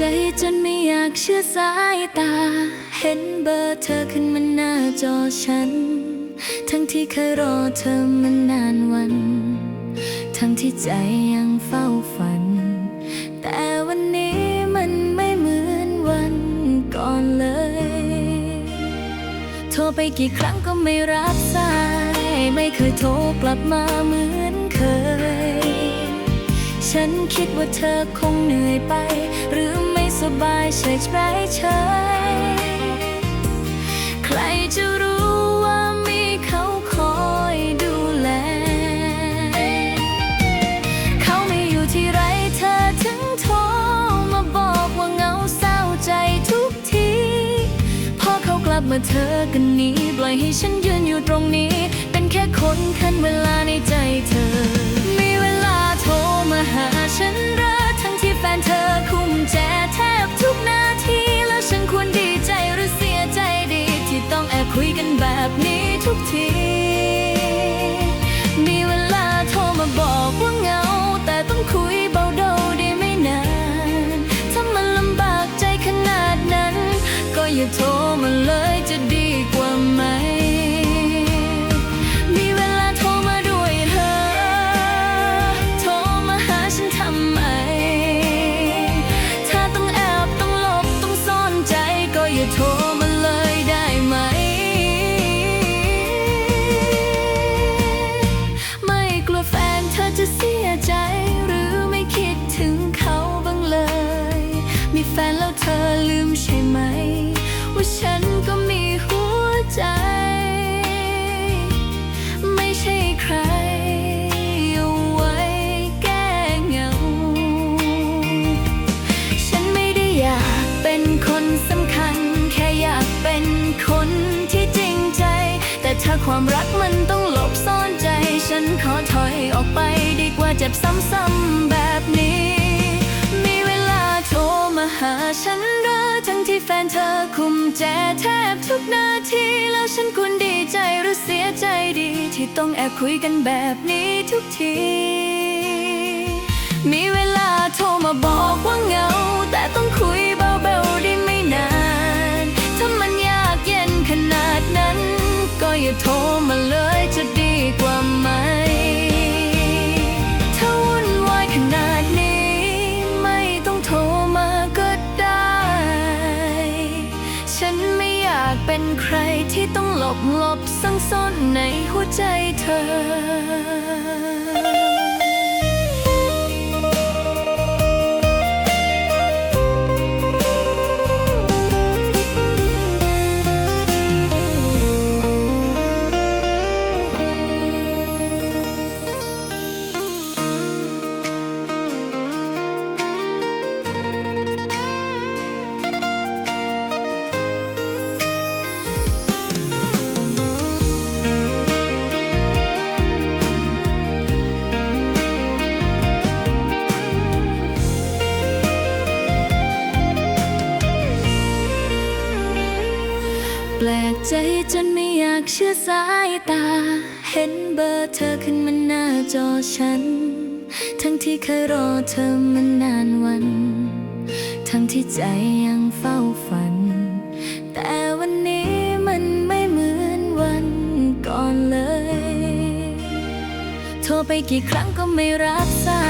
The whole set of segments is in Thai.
ใจจนไม่อยากเชื่อสายตา เห็นเบอร์เธอขึ้นมาหน้าจอฉัน ทั้งที่เคยรอเธอมานานวัน ทั้งที่ใจยังเฝ้าฝัน แต่วันนี้มันไม่เหมือนวันก่อนเลย โทรไปกี่ครั้งก็ไม่รับสาย ไม่เคยโทรกลับมาเหมือนเคย ฉันคิดว่าเธอคงเหนื่อยไป หรือไม่สบายเฉยเฉยเฉยใครจะรู้ว่ามีเขาคอยดูแล เขาไม่อยู่ที่ไรเธอถึงโทรมาบอกว่าเหงาเศร้าใจทุกที พอเขากลับมาเธอกันหนี้ ปล่อยให้ฉันยืนอยู่ตรงนี้ เป็นแค่คนคันเวลาในใจ ความรักมันต้องหลบซ่อนใจ ฉันขอถอยออกไปดีกว่าเจ็บซ้ำๆแบบนี้ มีเวลาโทรมาหาฉันเรอทั้งที่แฟนเธอคุมแจแทบทุกนาที แล้วฉันควรดีใจหรือเสียใจดี ที่ต้องแอบคุยกันแบบนี้ทุกที มีเวลาโทรมาบอก อย่าโทรมาเลยจะดีกว่าไหม ถ้าวุ่นวายขนาดนี้ ไม่ต้องโทรมาก็ได้ ฉันไม่อยากเป็นใครที่ต้องหลบหลบซ่อนซ่อนในหัวใจเธอ จนไม่อยากเชื่อสายตา เห็นเบอร์เธอขึ้นมาหน้าจอฉัน ทั้งที่เคยรอเธอมานานวัน ทั้งที่ใจยังเฝ้าฝัน แต่วันนี้มันไม่เหมือนวันก่อนเลย โทรไปกี่ครั้งก็ไม่รับสา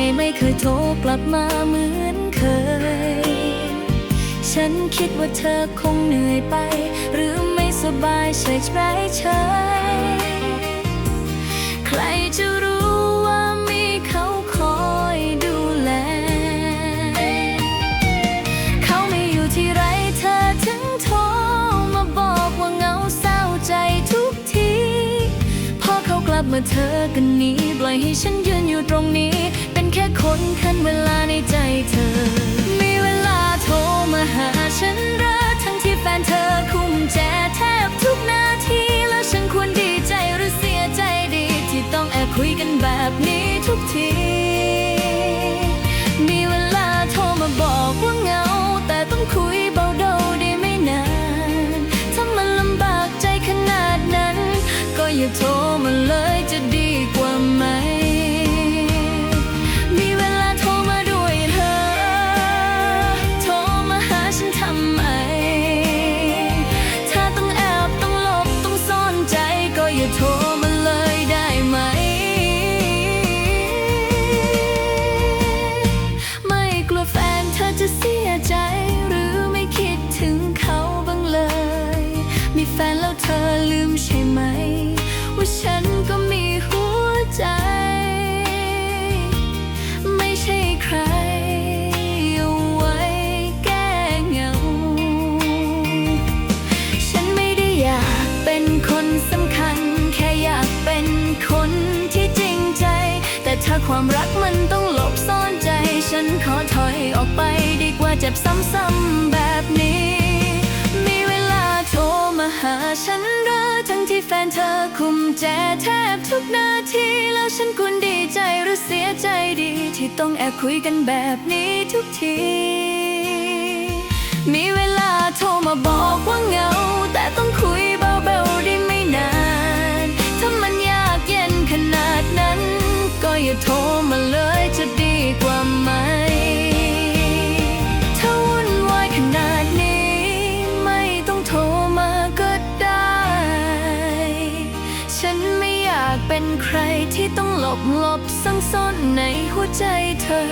ย ไม่เคยโทรกลับมาเหมือนเคย ฉันคิดว่าเธอคงเหนื่อยไป บายเฉยเฉยเฉยใครจะรู้ว่ามีเขาคอยดูแล เขาไม่อยู่ที่ไรเธอถึงโทรมาบอกว่าเหงาเศร้าใจทุกที พอเขากลับมาเธอกันหนี้ปล่อยให้ฉันยืนอยู่ตรงนี้ เป็นแค่คนคันเวลาในใจเธอ ความรักมันต้องหลบซ่อนใจ ฉันขอถอยออกไปดีกว่าเจ็บซ้ำๆแบบนี้ มีเวลาโทรมาหาฉันรอทั้งที่แฟนเธอคุมแจแทบทุกนาที แล้วฉันควรดีใจหรือเสียใจดี ที่ต้องแอบคุยกันแบบนี้ทุกที มีเวลาโทรมาบอกว่าเหงา หลบหลบซ่อนในหัวใจเธอ